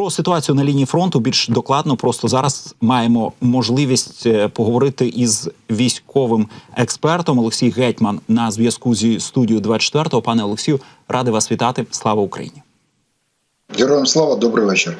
Про ситуацію на лінії фронту більш докладно. Просто зараз маємо можливість е, поговорити із військовим експертом Олексій Гетьман на зв'язку зі студією 24-го. Пане Олексію, радий вас вітати. Слава Україні! Героям слава, добрий вечір.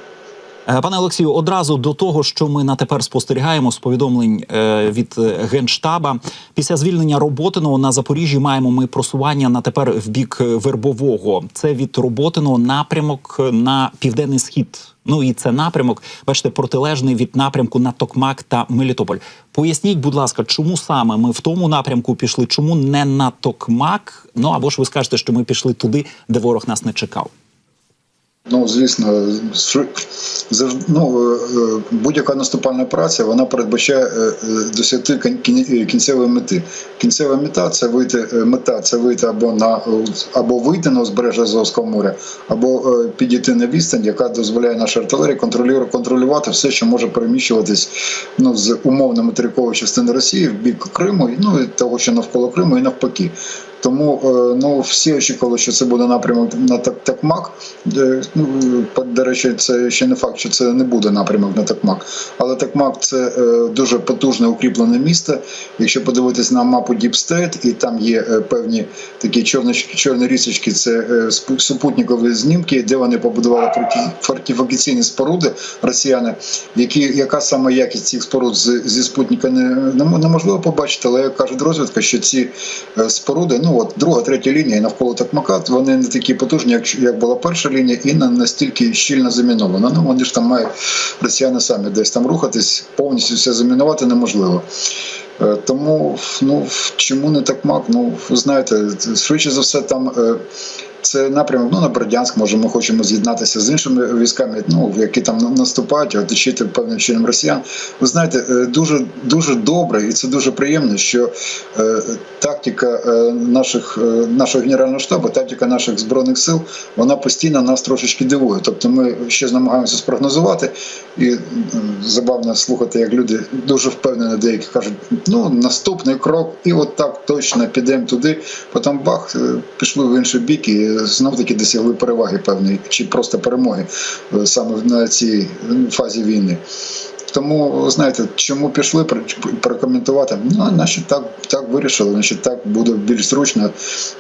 Е, Пане Олексію, одразу до того, що ми на тепер спостерігаємо з повідомлень е, від е, генштаба після звільнення Роботиного на Запоріжжі маємо ми просування на тепер в бік Вербового. Це від Роботиного напрямок на південний схід. Ну і це напрямок, бачите, протилежний від напрямку на Токмак та Мелітополь. Поясніть, будь ласка, чому саме ми в тому напрямку пішли? Чому не на Токмак? Ну або ж ви скажете, що ми пішли туди, де ворог нас не чекав. Ну, звісно, ну, е, е, будь-яка наступальна праця вона передбачає е, досягти кін- кін- кінцевої мети. Кінцева мета це вийти мета це вийти або на або вийти на узбережжя Азовського моря, або підійти на відстань, яка дозволяє нашій артилерії контролювати, все, що може переміщуватись ну, з умовно материкової частини Росії в бік Криму, ну і того, що навколо Криму, і навпаки. Тому ну всі очікували, що це буде напрямок на Так- Такмак. Ну до речі, це ще не факт, що це не буде напрямок на Такмак. Але Такмак це е, дуже потужне укріплене місто. Якщо подивитись на мапу State, і там є е, певні такі чорні чорні рісочки, це е, супутникові знімки, де вони побудували фортифікаційні споруди росіяни, які яка саме якість цих споруд з- зі спутника не, не неможливо побачити, але як кажуть розвідка, що ці споруди, ну от друга, третя лінія навколо Такмака, вони не такі потужні, як, як була перша лінія, і не настільки щільно замінована. Ну вони ж там мають росіяни самі десь там рухатись, повністю все замінувати неможливо. Е, Тому ну чому не так мак? Ну знаєте, швидше за все там. Це напрямок ну, на Бердянськ, може, ми хочемо з'єднатися з іншими військами, ну, які там на- наступають, оточити певним чином росіян. Ви знаєте, е, дуже, дуже добре, і це дуже приємно, що е, тактика е, наших, е, нашого генерального штабу, тактика наших збройних сил, вона постійно нас трошечки дивує. Тобто ми ще намагаємося спрогнозувати, і забавно слухати, як люди дуже впевнені, деякі кажуть, ну наступний крок, і от так точно підемо туди. Потім бах, пішли в інший бік і знов таки досягли переваги певної, чи просто перемоги е, саме на цій фазі війни. Тому знаєте, чому пішли прокоментувати? Ну, значить, так, так вирішили, значить, так буде більш зручно.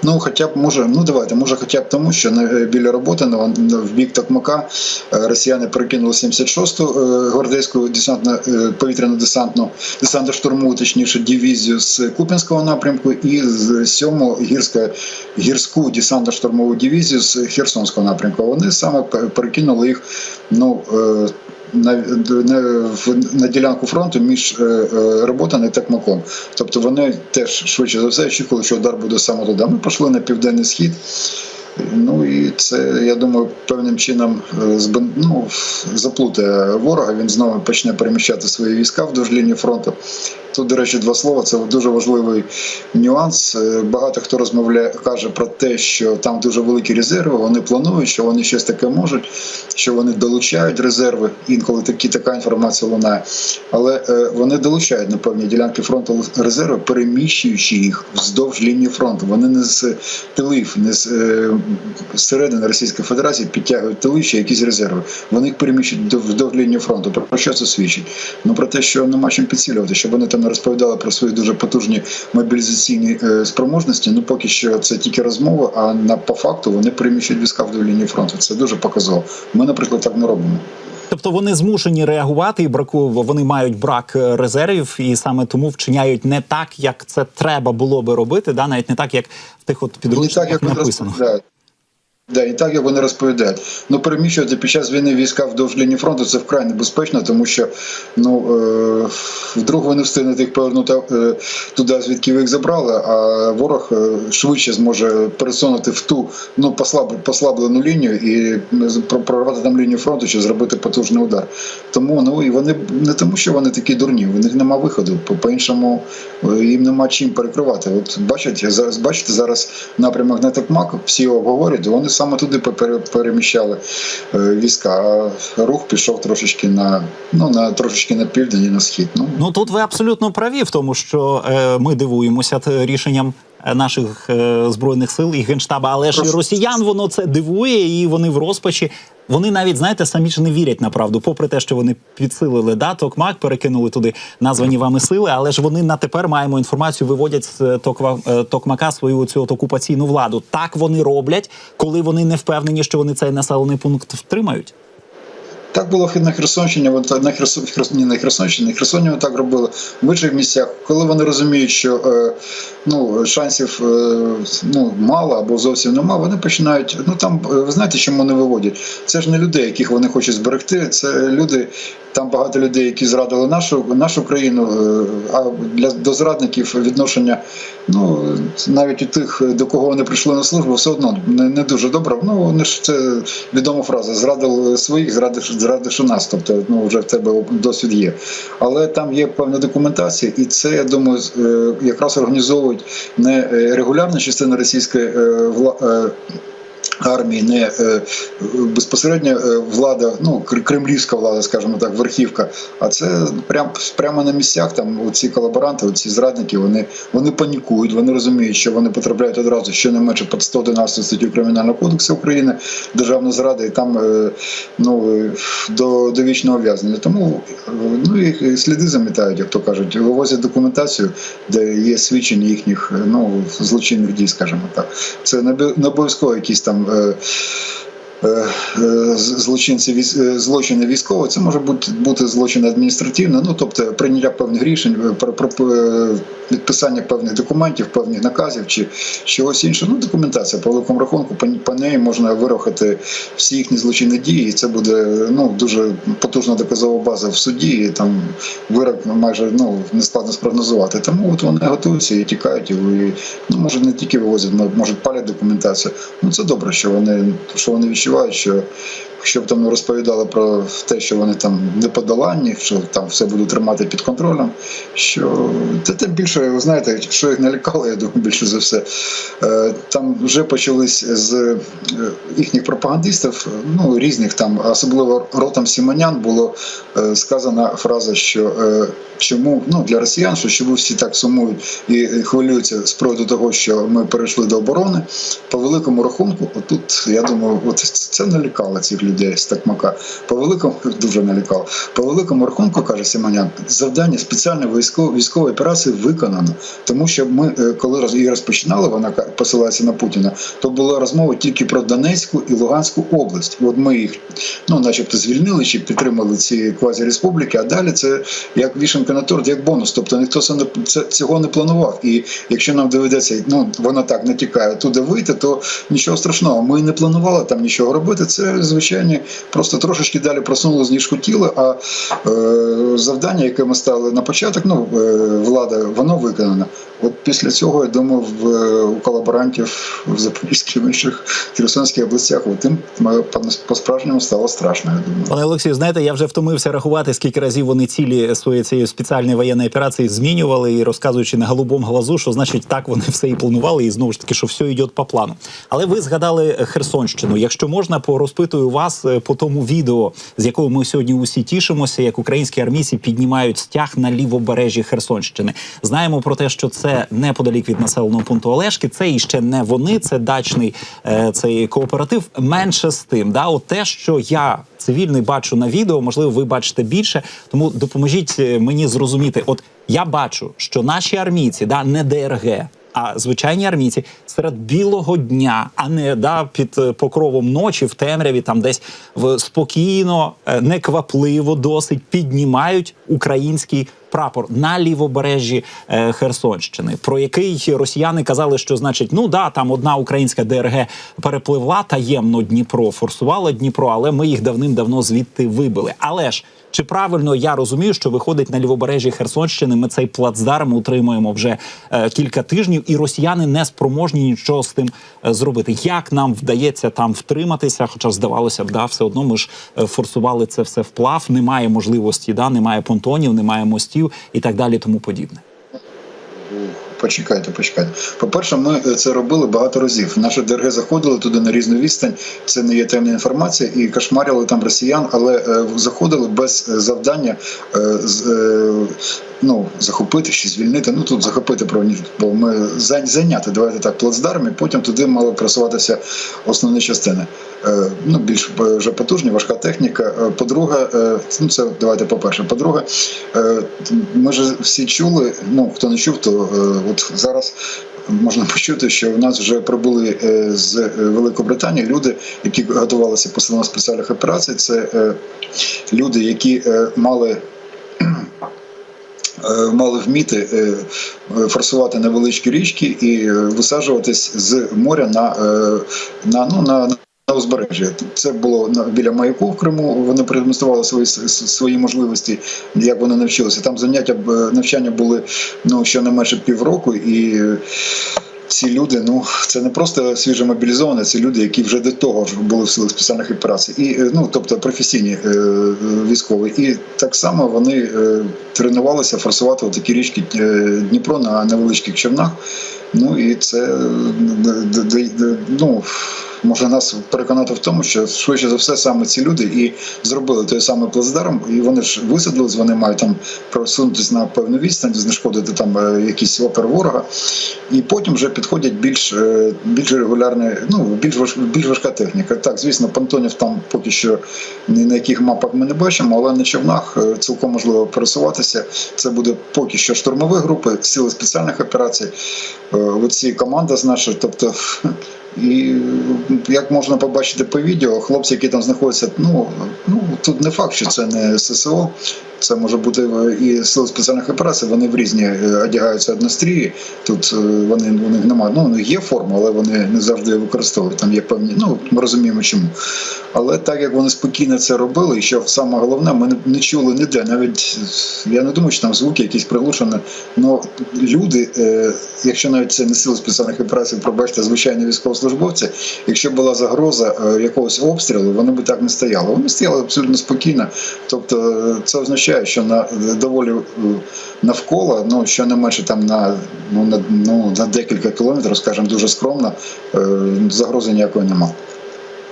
Ну, хоча б може, ну давайте, може, хоча б тому, що е, біля роботи на, в бік Токмака е, росіяни перекинули 76-ту е, гвардейську десантно е, повітряно-десантну десантно-штурмову, точніше, дивізію з Куп'янського напрямку і з 7-му гірська, гірську десантно-штурмову дивізію з Херсонського напрямку. Вони саме перекинули їх ну, на, на, ділянку фронту між е, е, роботами і Токмаком. Тобто вони теж швидше за все очікували, що удар буде саме туди. Ми пішли на південний схід. Ну і це, я думаю, певним чином е, ну, заплутає ворога. Він знову почне переміщати свої війська вдовж лінії фронту. Тут, до речі, два слова. Це дуже важливий нюанс. Е, Багато хто розмовляє, каже про те, що там дуже великі резерви. Вони планують, що вони щось таке можуть, що вони долучають резерви. Інколи такі така інформація лунає. Але е, вони долучають на певні ділянки фронту резерви, переміщуючи їх вздовж лінії фронту. Вони не з тилів, не з е, середини Російської Федерації підтягують тили чи якісь резерви. Вони їх переміщують вздовж лінії фронту. Про що це свідчить? Ну про те, що нема чим підсилювати, щоб вони там не розповідали про свої дуже потужні мобілізаційні е, спроможності. Ну поки що це тільки розмова, а на по факту вони переміщують війська вдовж лінії фронту. Це дуже показово. Ми, наприклад, так не робимо. Тобто вони змушені реагувати і браку вони мають брак е, резервів, і саме тому вчиняють не так, як це треба було би робити, да навіть не так, як в тих от Не так, як написано. розповідають. Да, і так, як вони розповідають. Ну, переміщувати під час війни війська вдовж лінії фронту це вкрай небезпечно, тому що ну, е, вдруг вони встигнуть їх повернути е, туди, звідки ви їх забрали, а ворог е, швидше зможе пересунути в ту ну, послаб, послаблену лінію і прорвати там лінію фронту чи зробити потужний удар. Тому ну, і вони не тому, що вони такі дурні, у них нема виходу. По- По-іншому е, їм нема чим перекривати. От бачите, зараз бачите зараз напрямок на Токмак, всі його обговорюють, вони саме туди пере- переміщали е, війська. А рух пішов трошечки на ну на трошечки на південь і на схід. Ну Ну тут ви абсолютно праві в тому, що е, ми дивуємося рішенням наших е, збройних сил і генштаба, але ж і росіян воно це дивує, і вони в розпачі. Вони навіть знаєте самі ж не вірять на правду, попри те, що вони підсилили да, Токмак, перекинули туди названі вами сили, але ж вони на тепер маємо інформацію, виводять з е, Токва, е, Токмака свою цю от окупаційну владу. Так вони роблять, коли вони не впевнені, що вони цей населений пункт втримають. Так було на Херсонщині, на Херсон, Херсон- ні, на Херсонщині, Херсоні так робили в інших місцях, коли вони розуміють, що е, ну, шансів е, ну, мало або зовсім нема, вони починають. Ну там е, ви знаєте, чому вони виводять? Це ж не людей, яких вони хочуть зберегти. Це люди. Там багато людей, які зрадили нашу нашу країну. А для до зрадників відношення, ну навіть у тих, до кого вони прийшли на службу, все одно не, не дуже добре. Ну вони ж це відома фраза: зрадив своїх, зрадиш, зрадиш у нас. Тобто, ну вже в тебе досвід є. Але там є певна документація, і це я думаю, е, якраз організовують не е, регулярна частина російської е, вла- е, армії, не е, безпосередньо е, влада, ну кр- кремлівська влада, скажімо так, верхівка. А це прям прямо на місцях. Там ці колаборанти, ці зрадники, вони вони панікують, вони розуміють, що вони потрапляють одразу щонайменше під 111 статтю Кримінального кодексу України, державна зрада, і там е, ну до, вічного ув'язнення. Тому ну і сліди замітають, як то кажуть, вивозять документацію, де є свідчення їхніх ну злочинних дій, скажімо так. Це не обов'язково якісь там. euh, Злочинці е, злочини військові, це може бути бути злочин адміністративний, ну тобто прийняття певних рішень, е, про, е, підписання певних документів, певних наказів чи чогось іншого. Ну, документація по великому рахунку, по, неї можна вирахати всі їхні злочинні дії, і це буде ну дуже потужна доказова база в суді. І там вирок майже ну не складно спрогнозувати. Тому от вони готуються і тікають, і ну може не тільки вивозять, можуть палять документацію. Ну це добре, що вони що вони відчувають, що. Щоб там розповідали про те, що вони там неподоланні, що там все будуть тримати під контролем. Що та тим більше, ви знаєте, що їх налякало, я думаю, більше за все. Е, Там вже почались з е, їхніх пропагандистів, ну різних там, особливо ротом Сімонян, було е, сказана фраза, що чому ну для росіян, що чому всі так сумують і хвилюються з приводу того, що ми перейшли до оборони. По великому рахунку, отут я думаю, от це налякало цих людей з Такмака. По великому дуже налякало. По великому рахунку каже Сімонян, завдання спеціальної військової військової операції виконано, тому що ми, е, коли її розпочинали, вона посилається на Путіна, то була розмова тільки про Донецьку і Луганську область. От ми їх, ну, начебто, звільнили чи підтримали ці квазіреспубліки, а далі це як вішенка на торт, як бонус. Тобто ніхто це цього не планував. І якщо нам доведеться, ну вона так натякає туди вийти, то нічого страшного. Ми не планували там нічого робити. Це звичайні, просто трошечки далі просунули ніж хотіли. А е, завдання, яке ми ставили на початок, ну е, влада, воно виконано. От після цього я думаю, в е, у колаборантів в Запорізькій в інших Херсонських областях, от тим по справжньому стало страшно. Я думаю. Пане Олексію, знаєте, я вже втомився рахувати, скільки разів вони цілі своєї цієї спеціальної воєнної операції змінювали і розказуючи на голубому глазу, що значить так вони все і планували, і знову ж таки, що все йде по плану. Але ви згадали Херсонщину. Якщо можна, порозпитую вас е, по тому відео, з якого ми сьогодні усі тішимося, як українські армійці піднімають стяг на лівобережжі Херсонщини. Знаємо про те, що це неподалік від населеного пункту Олешки. Це і ще не вони, це дачний е, цей кооператив. Менше з тим, да, от те, що я цивільний бачу на відео, можливо, ви бачите більше. Тому допоможіть е, мені зрозуміти. От я бачу, що наші армійці, да, не ДРГ. А звичайні армійці серед білого дня, а не да під е, покровом ночі в темряві, там десь в спокійно, е, неквапливо досить піднімають український прапор на лівобережжі е, Херсонщини, про який росіяни казали, що значить, ну да, там одна українська ДРГ перепливла таємно Дніпро, форсувала Дніпро, але ми їх давним-давно звідти вибили. Але ж чи правильно я розумію, що виходить на лівобережжі Херсонщини? Ми цей плацдарм утримуємо вже е, кілька тижнів, і росіяни не спроможні нічого з тим е, зробити. Як нам вдається там втриматися? Хоча здавалося б, да, все одно ми ж е, форсували це все вплав. Немає можливості, да, немає понтонів, немає мостів і так далі, тому подібне. Почекайте, почекайте. По-перше, ми е, це робили багато разів. Наші ДРГ заходили туди на різну відстань. Це не є темна інформація, і кошмарили там росіян, але е, заходили без е, завдання ну, захопити чи звільнити. Ну тут захопити правні, бо ми зайняти, давайте так, плацдарм, і потім туди мали просуватися основні частини. Е, Ну, більш е, вже потужні, важка техніка. Е, По-друге, ну це давайте по-перше. По-друге, е, ми ж всі чули. Ну хто не чув, то от зараз можна почути, що в нас вже прибули з Великобританії люди, які готувалися по спеціальних операцій. Це люди, які мали. Е, Мали вміти е, форсувати невеличкі річки і висаджуватись з моря на, е, на, ну, на, на узбережжя. Це було біля маяку в Криму. Вони продемонстрували свої свої можливості, як вони навчилися. Там заняття навчання були ну щонайменше півроку, і ці люди, ну це не просто свіжо мобілізовані, це люди, які вже до того ж були в силах спеціальних операцій, і е, ну тобто професійні е, військові. І так само вони е, тренувалися форсувати такі річки е, Дніпро на невеличких човнах. Ну і це е, ну, може нас переконати в тому, що швидше за все саме ці люди і зробили той самий плацдарм, і вони ж висадились, вони мають там просунутися на певну відстань, знешкодити там е, якісь опер ворога, і потім вже підходять більш, е, більш регулярні, ну більш більш важка техніка. Так, звісно, понтонів там поки що ні на яких мапах ми не бачимо, але на човнах е, цілком можливо пересуватися. Це буде поки що штурмові групи, сили спеціальних операцій. Оці команда з нашої, тобто. І як можна побачити по відео, хлопці, які там знаходяться, ну ну тут не факт, що це не ССО, це може бути е, і сили спеціальних операцій. Вони в різні е, одягаються однострії. Тут е, вони у них немає. Ну є форма, але вони не завжди використовують. Там є певні. Ну ми розуміємо, чому. Але так як вони спокійно це робили, і що саме головне, ми не, чули ніде. Навіть я не думаю, що там звуки якісь приглушені. Ну люди, якщо навіть це не сили спеціальних операцій, пробачте, звичайні військовослужбовці, якщо була загроза якогось обстрілу, вони би так не стояли. Вони стояли абсолютно спокійно. Тобто це означає, що на доволі е, навколо, ну що не менше там на ну на ну на декілька кілометрів, скажімо, дуже скромно, е, загрози ніякої немає.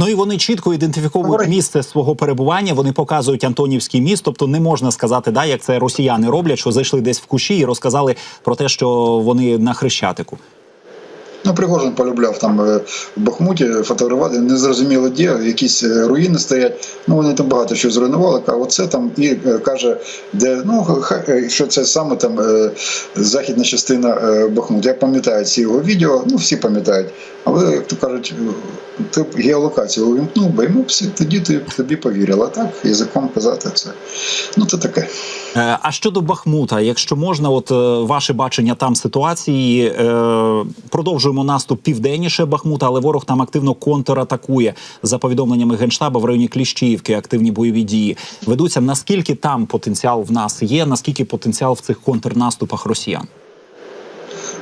Ну і вони чітко ідентифіковують місце свого перебування. Вони показують Антонівський міст. Тобто не можна сказати, да, як це росіяни роблять, що зайшли десь в кущі і розказали про те, що вони на хрещатику. Ну, Пригожин полюбляв там е, в Бахмуті фотографувати, незрозуміло де, якісь е, руїни стоять. Ну вони там багато що зруйнували. А оце там і е, каже, де ну що це саме там західна частина Бахмуту. Я пам'ятаю ці його відео, ну всі пам'ятають. Але як то кажуть, ти геолокацію увімкнув, бо йому всі тоді ти тобі повірила. Так, язиком казати це. Ну це таке. А щодо Бахмута, якщо можна, от ваше бачення там ситуації, е, продовжуємо наступ південніше Бахмута, але ворог там активно контратакує за повідомленнями генштабу в районі Кліщіївки. Активні бойові дії ведуться. Наскільки там потенціал в нас є? Наскільки потенціал в цих контрнаступах росіян?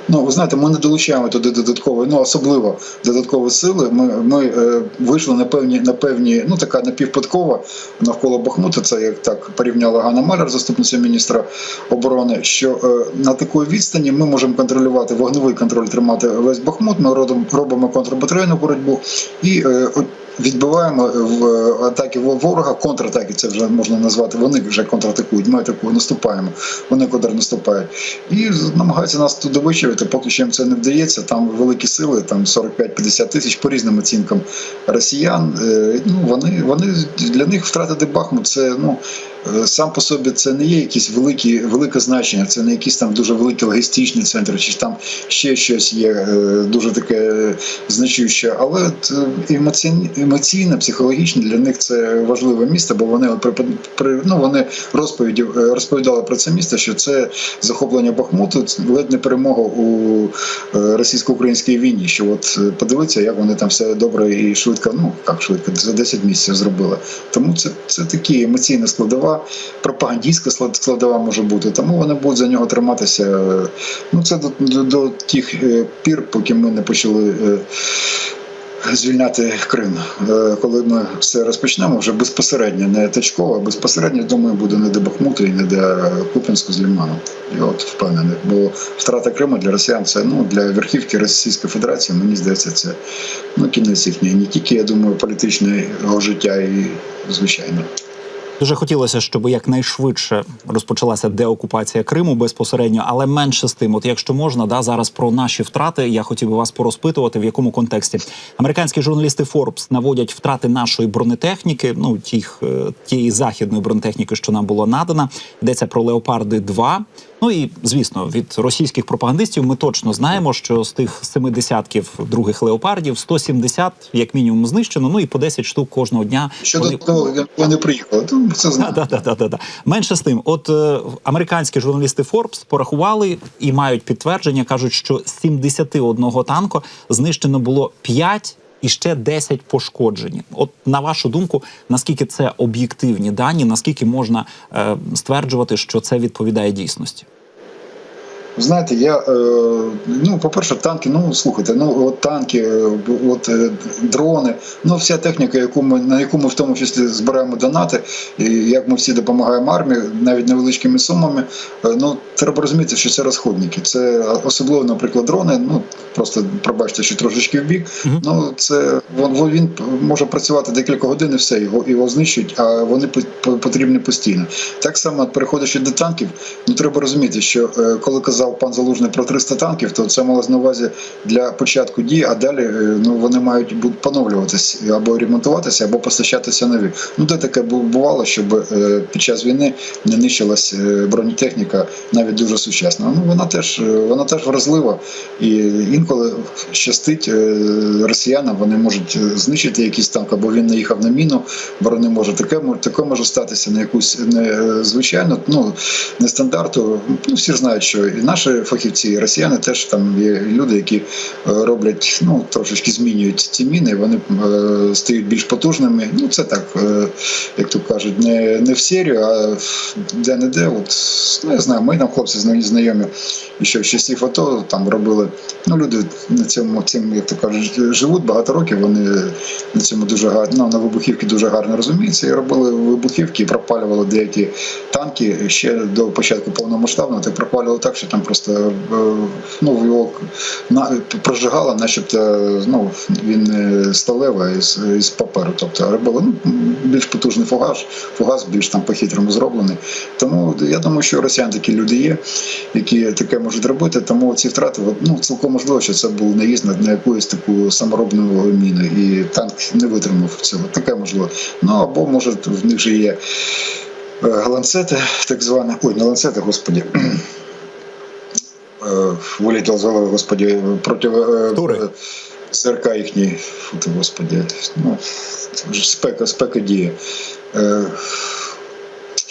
Ну, ви знаєте, ми не долучаємо туди додаткової, ну особливо додаткові сили. Ми, ми е, вийшли на певні, на певні, ну така напівпадкова навколо Бахмута. Це як так порівняла Ганна Маляр, заступниця міністра оборони. Що е, на такій відстані ми можемо контролювати вогневий контроль, тримати весь Бахмут. Ми робимо, робимо контрбатарейну боротьбу і е, відбиваємо в е, атаки ворога, контратаки це вже можна назвати. Вони вже контратакують. Ми атакуємо, наступаємо. Вони контрнаступають. І намагаються нас туди вичавити. Поки що їм це не вдається. Там великі сили, там 45-50 тисяч по різним оцінкам росіян. Е, Ну вони вони для них втратити Бахмут. Це ну сам по собі це не є якісь великі велике значення. Це не якісь там дуже великі логістичні центри, чи там ще щось є е, дуже таке значуще. Але е, емоційно, психологічно для них це важливе місто, бо вони ну вони розповіді е, розповідали про це місто, що це захоплення Бахмуту, ледь не перемога у е, російсько-українській війні. Що от е, подивитися, як вони там все добре і швидко, ну як швидко, за 10 місяців зробили. Тому це, це такі емоційна складова, пропагандійська склад- складова може бути. Тому вони будуть за нього триматися. Ну це до, до, до тих е, пір, поки ми не почали. е, Звільняти Крим, Е, коли ми все розпочнемо, вже безпосередньо, не точково, а безпосередньо думаю, буде не до Бахмуту і не до Купінську з Ліманом. Я от впевнений. Бо втрата Криму для росіян це ну для верхівки Російської Федерації. Мені здається, це ну кінець їхньої не тільки я думаю політичного життя і звичайно. Дуже хотілося, щоб якнайшвидше розпочалася деокупація Криму безпосередньо, але менше з тим, от якщо можна, да зараз про наші втрати, я хотів би вас порозпитувати, в якому контексті американські журналісти Forbes наводять втрати нашої бронетехніки, ну тих е, тієї західної бронетехніки, що нам було надана. Йдеться про леопарди 2 Ну і звісно, від російських пропагандистів ми точно знаємо, що з тих семи десятків других леопардів 170 як мінімум знищено. Ну і по 10 штук кожного дня Щодо вони того, як вони приїхали, то це знаємо. Да, да, да, да, да. Менше з тим, от е, американські журналісти Forbes порахували і мають підтвердження, кажуть, що з 71 танку знищено було 5 і ще 10 пошкоджені. От на вашу думку, наскільки це об'єктивні дані, наскільки можна е, стверджувати, що це відповідає дійсності? Знаєте, я е, ну, по-перше, танки, ну слухайте, ну от танки, е, от е, дрони, ну вся техніка, яку ми на яку ми в тому числі збираємо донати, і як ми всі допомагаємо армії, навіть невеличкими сумами. ну треба розуміти, що це розходники. Це особливо, наприклад, дрони. Ну просто пробачте, що трошечки в бік. Мгм. Ну це він, він може працювати декілька годин і все, його його знищують, а вони по- по- потрібні постійно. Так само, переходячи до танків, ну треба розуміти, що коли казав пан Залужний про 300 танків, то це малось на увазі для початку дії, а далі е, ну вони мають бути поновлюватись або ремонтуватися, або постачатися нові. Ну де таке бувало, щоб е, під час війни не нищилась е, бронетехніка, навіть дуже сучасна. Ну вона теж вона теж вразлива, і інколи щастить росіянам, вони можуть знищити якийсь танк, або він наїхав на міну, борони може таке, таке може статися на якусь незвичайну, ну не стандарту. Ну всі знають, що і наші фахівці, і росіяни теж там є люди, які е, роблять, ну трошечки змінюють ці міни, вони е, стають більш потужними. Ну це так, е, як то кажуть, не, не в серію, а де не де. От ну я знаю, ми там хлопці зна- знайомі, ще в часів АТО там робили. Ну люди на цьому цим, як то кажуть, живуть багато років. Вони на цьому дуже гарно ну, на вибухівки дуже гарно розуміються і робили вибухівки і пропалювали деякі танки ще до початку повномасштабного. Так пропалювали так, що там просто е, ну його на прожигало, начебто ну він не сталевий, із, із паперу. Тобто робили ну, більш потужний фугас, фугас більш там по-хитрому зроблений. Тому я думаю, що росіян такі люди є, які таке можуть робити. Тому ці втрати ну цілком можливо, що це був наїзд на, якусь таку саморобну міну, і танк не витримав цього. Таке можливо. Ну або може в них же є. е, Ланцети, так звані, ой, не ланцети, господі. Е, Вилітав з голови, господі, проти е, е, СРК їхній, фу ти, господі, ну, спека, спека діє. Е,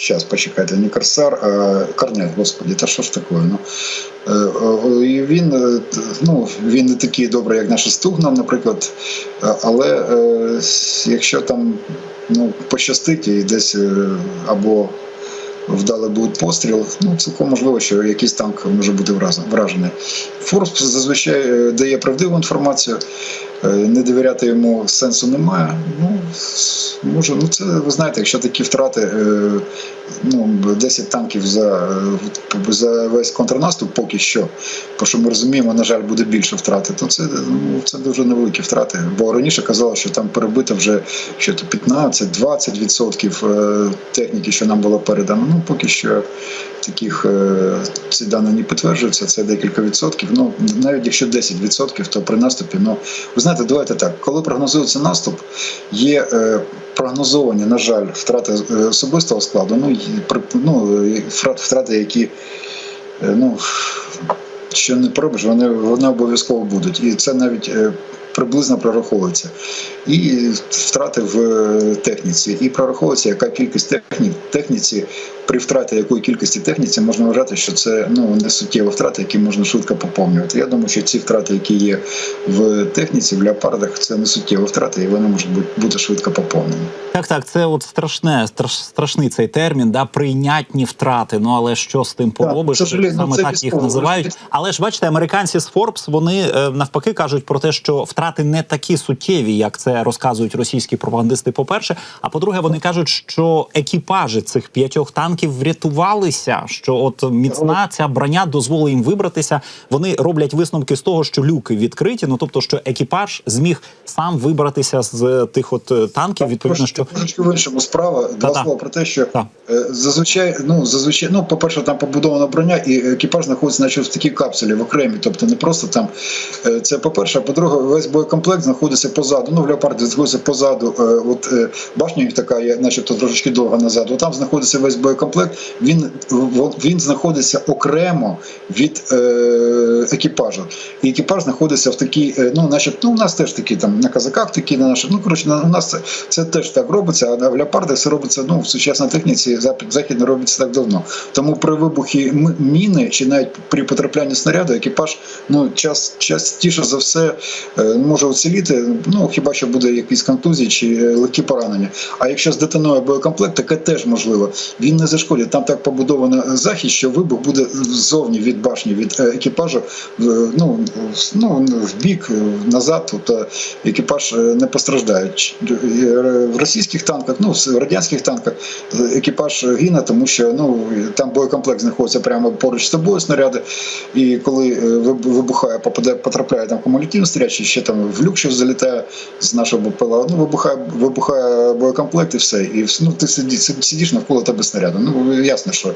Зараз, почекайте, не Корсар, а Корнет, господі, та що ж таке? Ну, і він, ну, він не такий добрий, як наша Стугна, наприклад. Але якщо там ну, пощастить і десь е, або вдали буде постріл, ну цілком можливо, що якийсь танк може бути вражений. Форс зазвичай е, дає правдиву інформацію. Е, Не довіряти йому сенсу немає. Ну може, ну це ви знаєте, якщо такі втрати, е, ну 10 танків за, е, за весь контрнаступ, поки що, бо що ми розуміємо, на жаль, буде більше втрати, то це, ну, це дуже невеликі втрати. Бо раніше казали, що там перебито вже що 15-20% е, техніки, що нам було передано. Ну поки що таких е, ці дані не підтверджуються, це декілька відсотків. Ну навіть якщо 10%, то при наступі, ну ви знаєте, давайте так, коли прогнозується наступ, є е, прогнозовані, на жаль, втрати е, особистого складу, ну, ну втрати, які ну, що не пробиш, вони, вони обов'язково будуть. І це навіть приблизно прораховується. І втрати в техніці, і прораховується, яка кількість техні, техніці, при втраті якої кількості техніці можна вважати, що це ну, не суттєві втрати, які можна швидко поповнювати. Я думаю, що ці втрати, які є в техніці, в леопардах, це не суттєві втрати, і вони можуть бути, швидко поповнені. Так, так, це от страшне, страш, страшний цей термін, да, прийнятні втрати. Ну але що з тим поробиш? це ж, блін, ну, Саме це так їх називають. Але ж бачите, американці з Forbes, вони е, навпаки кажуть про те, що втрати не такі суттєві, як це розказують російські пропагандисти. По перше, а по-друге, вони кажуть, що екіпажі цих п'ятьох танків врятувалися. Що от міцна ця броня дозволить їм вибратися. Вони роблять висновки з того, що люки відкриті. Ну тобто, що екіпаж зміг сам вибратися з тих от е, танків. Відповідно, що трошки в іншому справа. Два Та-та. слова про те, що Та. е, зазвичай, ну зазвичай, ну по-перше, там побудована броня, і екіпаж знаходиться, наче в такій капсулі в окремій, тобто не просто там. е, Це по-перше, а по-друге, весь боєкомплект знаходиться позаду. Ну в леопарді знаходиться позаду. е, От е, башня їх така є, начебто трошечки довго назад. От там знаходиться весь боєкомплект. Він він знаходиться окремо від е, екіпажу. І екіпаж знаходиться в такій, е, ну, начебто, ну, у нас теж такі там на казаках такі, на наших. Ну, коротше, у нас це, це теж так робиться, а в леопардах це робиться ну, в сучасній техніці, захід, західно робиться так давно. Тому при вибухі міни чи навіть при потраплянні снаряду екіпаж ну, час, частіше за все е, може уціліти, ну хіба що буде якісь контузії чи е, легкі поранення. А якщо здетонує боєкомплект, таке теж можливо. Він не зашкодить. Там так побудовано захист, що вибух буде ззовні від башні, від е, екіпажу, е, ну, ну, в бік, е, назад, тобто екіпаж е, не постраждає. Е, В російських танках, ну в радянських танках е, екіпаж гине, тому що ну там боєкомплект знаходиться прямо поруч з тобою снаряди. І коли е, вибухає, попаде, потрапляє там кумулятивний снаряд, чи ще там в люк щось залітає з нашого БПЛА, ну вибухає, вибухає боєкомплект і все. І ну, ти сидиш навколо тебе снаряду. Ну ясно, що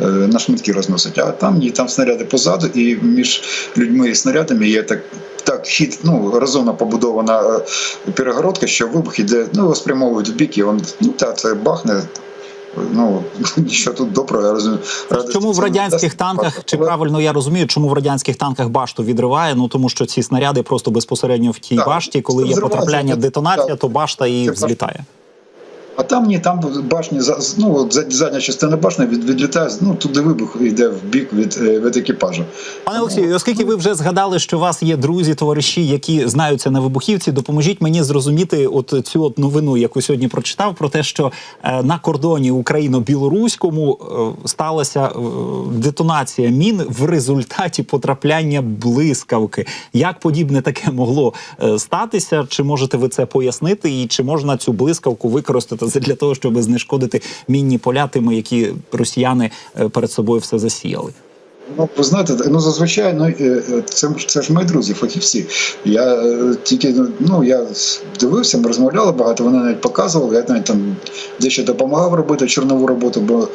е, на шматки розносить. А там ні, там снаряди позаду, і між людьми і снарядами є так. Так, хід, ну розумно побудована е, перегородка, що вибух іде, ну спрямовують в бік, і він, ну та це бахне. Ну нічого тут доброго, я розумію. Радості Чому в радянських танках, чи правильно я розумію, чому в радянських танках башту відриває? Ну тому що ці снаряди просто безпосередньо в тій Так, башті, коли є потрапляння, детонація, так. то башта і Це взлітає. А там ні, там башні за- ну, от задня частина башні від, відлітає, ну туди вибух йде в бік від, е, від екіпажу. Пане Олексію, оскільки ви вже згадали, що у вас є друзі, товариші, які знаються на вибухівці, допоможіть мені зрозуміти от цю от новину, яку сьогодні прочитав, про те, що е, на кордоні україно-білоруському е, сталася детонація мін в результаті потрапляння блискавки. Як подібне таке могло статися? Чи можете ви це пояснити? І чи можна цю блискавку використати для того, щоб знешкодити мінні поля тими, які росіяни е, перед собою все засіяли? Ну, ви знаєте, ну зазвичай ну, е, е, це, це ж мої друзі, фахівці. Я е, тільки ну я дивився, ми розмовляли багато, вони навіть показували, я навіть там дещо допомагав робити чорнову роботу, бо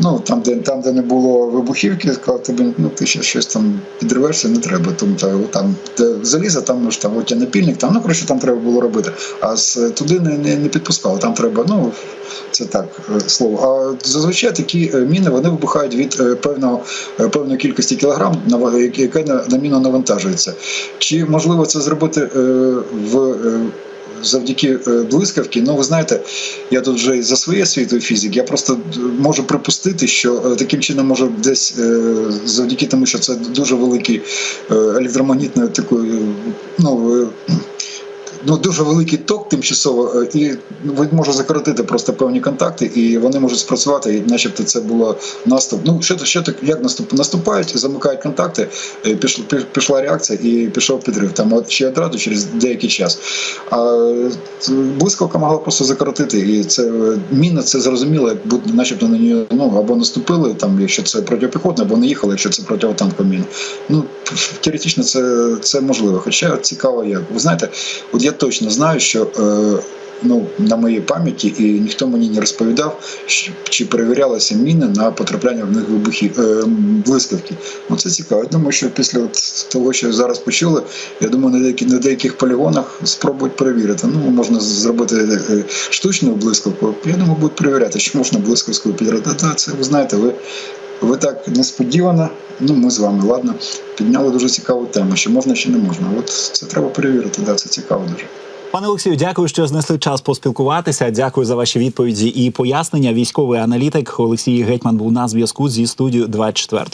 ну там, де там, де не було вибухівки, сказав тобі, ну ти ще щось там підривешся, не треба. Тому та, там де заліза, там ну, ж там напільник, там ну коротше там треба було робити. А з туди не, не, не підпускали. Там треба, ну це так слово. А зазвичай такі міни вони вибухають від певного е, певної кількості кілограм, яке на, міну навантажується. Чи можливо це зробити е, в е, завдяки е, блискавки? Ну, ви знаєте, я тут вже за своє освітою фізик. Я просто можу припустити, що таким чином може десь завдяки тому, що це дуже великий електромагнітний такий, ну. Ну, дуже великий ток тимчасово, е, і може закоротити просто певні контакти, і вони можуть спрацювати, і начебто це було наступ. Ну, що, що так, як наступ? Наступають, замикають контакти, е, пішла, пішла реакція і пішов підрив. Там ще одразу через деякий час. А е, блискавка могла просто закоротити, і це міна це зрозуміло, як начебто на нього ну, або наступили, там, якщо це протипіхотна, або не їхали, якщо це противотанкова міна. Ну, теоретично це, це можливо. Хоча цікаво як. Ви знаєте, от я точно знаю, що е, ну, на моїй пам'яті, і ніхто мені не розповідав, чи перевірялися міни на потрапляння в них вибухів е, блискавки. Ну це цікаво. Я думаю, що після от того, що зараз почули, я думаю, на деяких на деяких полігонах спробують перевірити. Ну можна зробити е, штучну блискавку. Я думаю, будуть перевіряти, чи можна блискавською підрати. Та це ви знаєте, ви. Ви так несподівано, ну ми з вами, ладно, підняли дуже цікаву тему, що можна, чи не можна. От це треба перевірити, да, це цікаво дуже. Пане Олексію, дякую, що знесли час поспілкуватися. Дякую за ваші відповіді і пояснення. Військовий аналітик Олексій Гетьман був на зв'язку зі студією 24